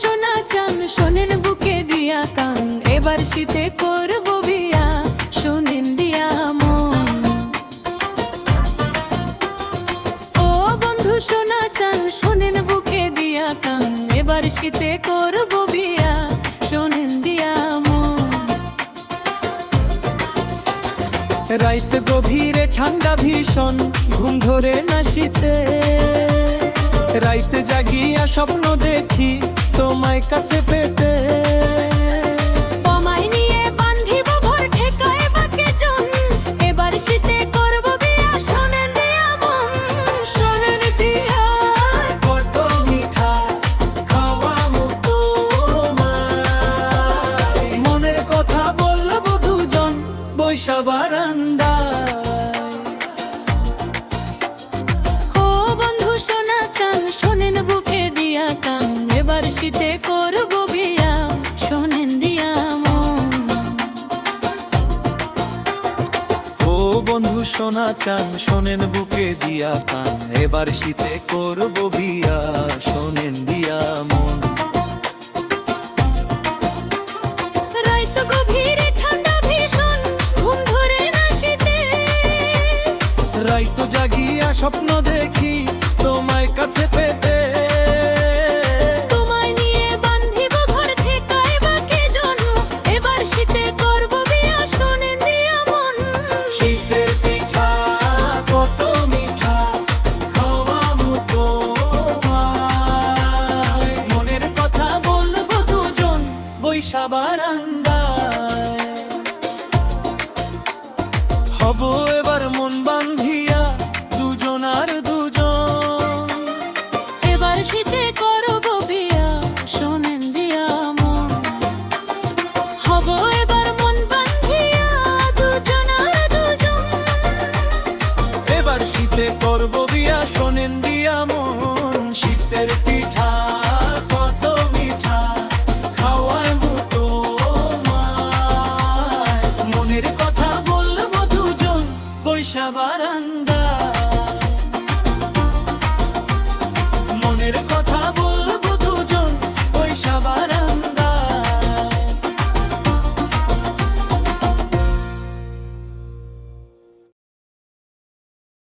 সোনা চান শোনেন বুকে দিয়া কান। এবার শীতে করব বিয়া, শোনেন দিয়া মন। ও বন্ধু, সোনা চান শোনেন বুকে দিয়া কান। এবার শীতে করব বিয়া, শোনেন দিয়া মন। রাইত গভীরে ঠান্ডা ভীষণ, ঘুম ধরে না শীতে। রাইতে জাগিয়া স্বপ্ন দেখি তোমায় কাছে পেতে। পমাই বন্ধু সোনা চান শোনেন বুকে দিয়া কান। এবার শীতে করব বিয়া শোনেন দিয়া মন। রাইতো জাগিয়া স্বপ্ন দেখি তোমায় কাছে পেতে বারান্দায় হব বারান্দা। মনের